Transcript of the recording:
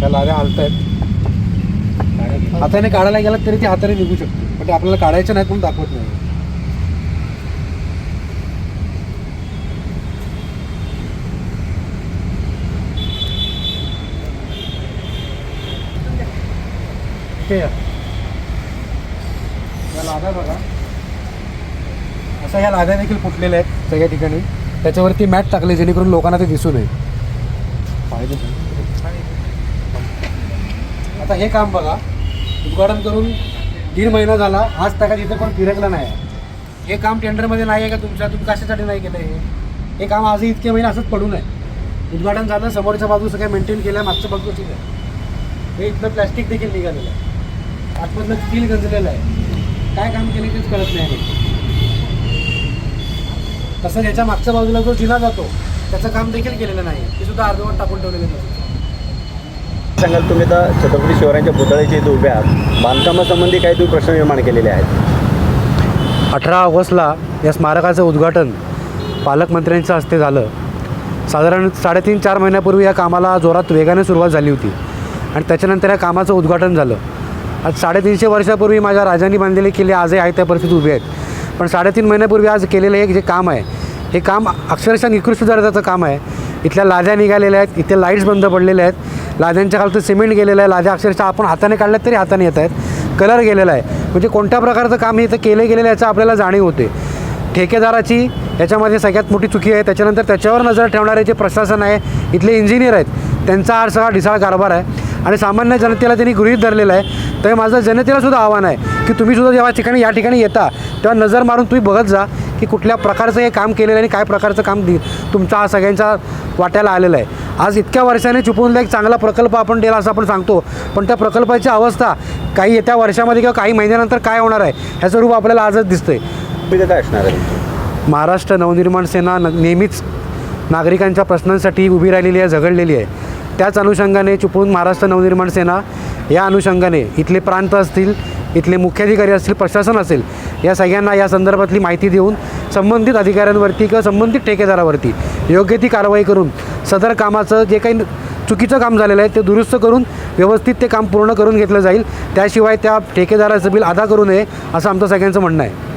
त्या लाद्या हलत आहेत हाताने काढायला गेलात तरी ते हाताने निघू शकते. पण ते आपल्याला काढायचं नाही पण दाखवत नाही. इथे या. लाद्या बघा. अशा ह्या लाद्या देखील फुटलेल्या आहेत सगळ्या ठिकाणी. त्याच्यावरती मॅट टाकले जेणेकरून लोकांना ते दिसू नये. पाहिजे. आता हे काम बघा उद्घाटन करून दीड महिना झाला आज तका इथे पण फिरकलं नाही. हे काम टेंडरमध्ये नाही आहे का तुमच्या? तुम्ही कशासाठी नाही केलं हे? हे काम आजही इतके महिने असंच पडू नये. उद्घाटन झालं समोरच्या बाजू सगळं मेंटेन केलं आहे मागच्या बाजू ठीक आहे. हे इथलं प्लॅस्टिक देखील निघालेलं आहे. आतमधलं स्टील गंजलेलं आहे. काय काम केलं तेच कळत नाही. आहे. तसं याच्या मागच्या बाजूला जो जिना जातो त्याचं काम देखील केलेलं नाही. ते सुद्धा अर्धवट टाकून ठेवलेलं आहे सांगाल तुम्ही आता छत्रपती शिवरायांच्या पुतळ्याचे इथे उभे आहात बांधकामासंबंधी काही तुम्ही प्रश्न निर्माण केलेले आहेत? अठरा ऑगस्टला या स्मारकाचं उद्घाटन पालकमंत्र्यांच्या हस्ते झालं. साधारण साडेतीन चार महिन्यापूर्वी या कामाला जोरात वेगाने सुरुवात झाली होती आणि त्याच्यानंतर या कामाचं उद्घाटन झालं. आज साडेतीनशे वर्षापूर्वी माझ्या राजांनी बांधलेले किल्ले आजही आहे त्या परिस्थितीत उभे आहेत. पण साडेतीन महिन्यापूर्वी आज केलेलं हे जे काम आहे हे काम अक्षरशः निकृष्ट दर्जाचं काम आहे. इथल्या लाद्या निघालेल्या आहेत इथे लाईट्स बंद पडलेल्या आहेत. लाद्यांच्या खालचं सिमेंट गेलेलं आहे. लाद्या अक्षरशः आपण हाताने काढल्यात तरी हाताने येत आहेत. कलर गेलेला आहे. म्हणजे कोणत्या प्रकारचं काम हे इथं केलं गेलेलं याचं आपल्याला जाणीव होते. ठेकेदाराची याच्यामध्ये सगळ्यात मोठी चुकी आहे. त्याच्यानंतर त्याच्यावर नजर ठेवणारे जे प्रशासन आहे इथले इंजिनियर आहेत त्यांचा हा सगळा ढिसाळ कारभार आहे. आणि सामान्य जनतेला त्यांनी गृहीत धरलेलं आहे. तर माझं जनतेला सुद्धा आव्हान आहे की तुम्ही सुद्धा जेव्हा ठिकाणी या ठिकाणी येता तेव्हा नजर मारून तुम्ही बघत जा. की कुठल्या प्रकारचं हे काम केलेलं आहे आणि काय प्रकारचं काम दि तुमचा हा सगळ्यांचा वाट्याला आलेलं आहे. आज इतक्या वर्षाने चिपळूणला एक चांगला प्रकल्प आपण दिला असं आपण सांगतो. पण त्या प्रकल्पाची अवस्था काही येत्या वर्षामध्ये किंवा काही महिन्यानंतर काय होणार आहे ह्याचं रूप आपल्याला आजच दिसतंय. काय असणार आहे? महाराष्ट्र नवनिर्माण सेना न नेहमीच नागरिकांच्या प्रश्नांसाठी उभी राहिलेली आहे झगडलेली आहे. त्याच अनुषंगाने चिपळूण महाराष्ट्र नवनिर्माण सेना या अनुषंगाने इथले प्रांत असतील इथले मुख्याधिकारी असतील प्रशासन असेल या सगळ्यांना या संदर्भातली माहिती देऊन संबंधित अधिकाऱ्यांवरती किंवा संबंधित ठेकेदारावरती योग्य ती कारवाई करून सदर कामाचं जे काही चुकीचं काम झालेलं आहे ते दुरुस्त करून व्यवस्थित ते काम पूर्ण करून घेतलं जाईल. त्याशिवाय त्या ठेकेदाराचं बिल अदा करू नये असं आमचं सगळ्यांचं म्हणणं आहे.